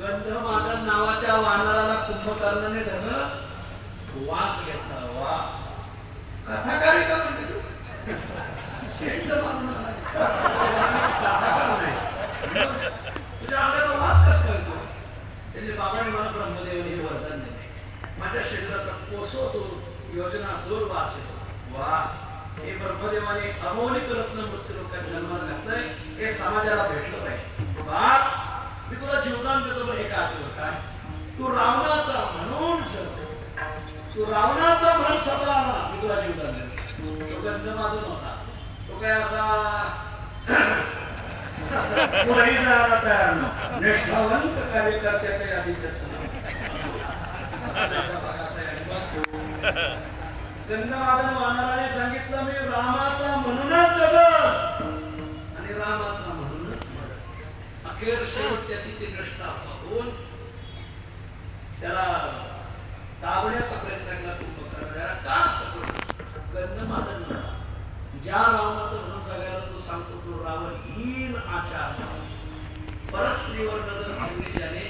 गंधमादन नावाच्या वानराला कुंभकर्णाने धरलं वास घेतला. वा. कथाकारी का म्हणते तू. शेंड मारून कथाकार नाही. तुझ्या अंगाला वास कसा करतो? त्यांनी बाबाने मला ब्रह्मदेवाने हे वरदान दिले. माझ्या शरीराचा कोसवतो योजना दूर वास येतो. वा. हे ब्रह्मदेवाने अमौलिक रत्न मृत्यू लोकांना जन्माला घातलंय. हे समाजाला भेटलं पाहिजे. बा मी तुला जीवदान देतो बरं एक काय तू रावणाचा म्हणून तू रावणाचा म्हण स्वतः आला मी तुला जीवदान देतो. तो गंध होता. तो काय असा? कुठेही जायला तयार नव्हता. निष्ठावंत कार्यकर्त्याच्या यादीत गंधमादन वानराने सांगितलं मी रामाचा म्हणूनच जगत. आणि रामाचा अखेर शेवट त्याची ती निष्ठा पाहून त्याला दाबण्याचा प्रयत्न केला तू करणाऱ्या का असं गंधमादन ज्या रावणाचं म्हणून सगळ्याला तू सांगतो तो रावण हीन आचार परस्त्रीवर नजर ठेवली त्याने.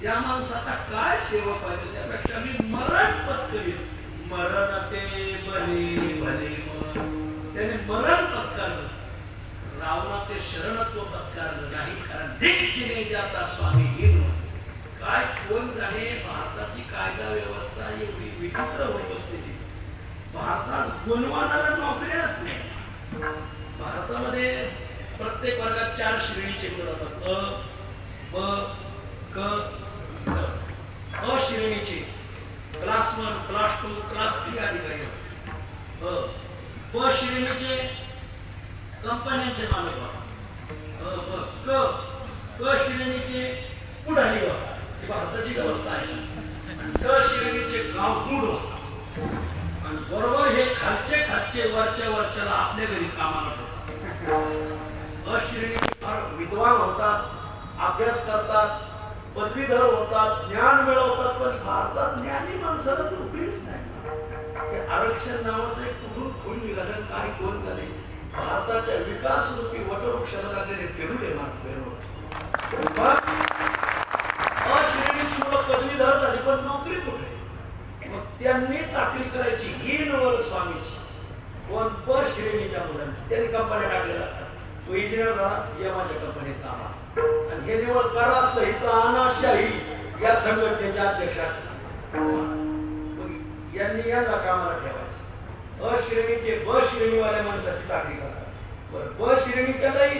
त्या माणसाचा काय सेवा पाहिजे त्यापेक्षा मी मरण पत्करीन. मरण ते बरे रावणा ते शरणत्व नाही कारण दिग्जिने जाता स्वामी हिन काय कोण जाणे भारताची कायदा व्यवस्था एवढी विचित्र होत असते ती. भारतात गुणवानाला नोकऱ्याच नाही. भारतामध्ये प्रत्येक वर्गात चार श्रेणीचे मुलं असतात. अ ब क अ श्रेणीचे. Class one class two class three अधिकारी अ ब श्रेणीचे कंपन्यांचे मालक क क श्रेणीचे पुढारी होता ही भारताची व्यवस्था आहे आणि ड श्रेणीचे गाव दूर आणि बरोबर हे खालचे खालचे वरच्या वरच्याला आपल्या घरी कामाला ठेवतात अश्रेणी फार विद्वान होतात अभ्यास करतात पदवीधर होतात ज्ञान मिळवतात पण भारतात ज्ञानी माणसाला उपयोग नाही आरक्षण नावाचं एक कुठून खून निघालं काय कोण झाले? भारताच्या विकास रूपी वटवृक्षाला लागलेले पेरू दे माग पेरू अश्रेणीची मुलं पदवीधर झाली पण नोकरी कुठे? मग त्यांनी चाकरी करायची ही नवर स्वामीची. कोण? प श्रेणीच्या मुलांची. त्यांनी कंपन्या टाकलेल्या असतात. तो इंजिनियर झाला या माझ्या कंपनीत कामा आणि हे निवड करा सहित अनाशाही या संघटनेच्या अध्यक्ष असतात. यांनी यांना कामाला ठेवा अ श्रेणीचे ब श्रेणीवाल्या माणसाची चाकरी करतात. बरं ब श्रेणीच्या नाही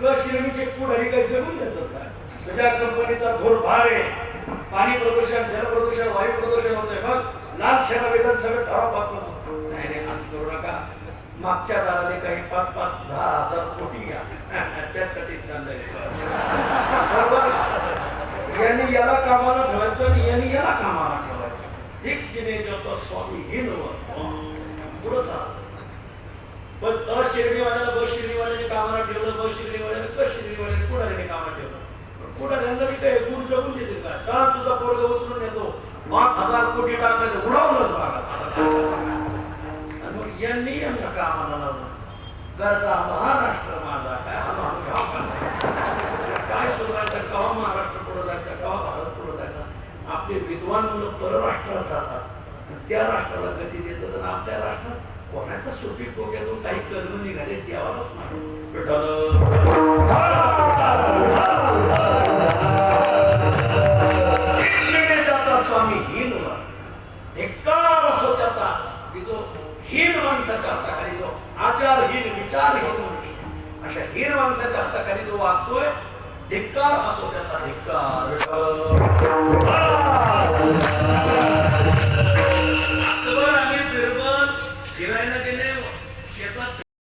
क श्रेणीचे पुढारी काही जगून देतात काय तुझ्या म्हणजे कंपनीचा धोर भार आहे. पाणी प्रदूषण जल प्रदूषण वायू प्रदूषण होतंय. मग लाल शेणा वेतन सगळं ठराव पाहतो नाही नाही असं करू नका. मागच्या दाराने काही पाच पाच दहा हजार कोटी घ्या. त्यासाठी चाललंय यांनी याला कामाला ठेवायचं आणि यांनी याला कामाला ठेवायचं. एक जिने जो स्वामी हे नवं पुढं चाल पण अ ब शिर्डीवाल्याने कामाला ठेवलं ब शिर्डीवाल्याने क शिर्डीवाल्याने पुढाऱ्याने कामाला ठेवलं. पुढाऱ्यांना मी काय गुण जगून देते का? चला तुझा पोरग उचलून येतो पाच हजार कोटी टाकायचं उडवलंच बघा मग यांनी यांना कामाला लावलं. घरचा महाराष्ट्र माझा काय काय शोधायचं केव्हा महाराष्ट्र पुढे जायचं केव्हा भारत पुढे जायचा? आपले विद्वान मुलं परराष्ट्रात जातात. त्या राष्ट्राला गती देतात आणि आपल्या कोणाच्या सुटी टोक्यातून काही कर्म निघाले नाही शिक्षणे जाता स्वामी हीन वा. धिक्कार असो त्याचा की जो हीन माणसाच्या हाताखाली जो आचारहीन विचारहीन मनुष्य. अशा हीन माणसाच्या हाताखाली जो वागतोय धिक्कार असो त्याचा. धिक्कार.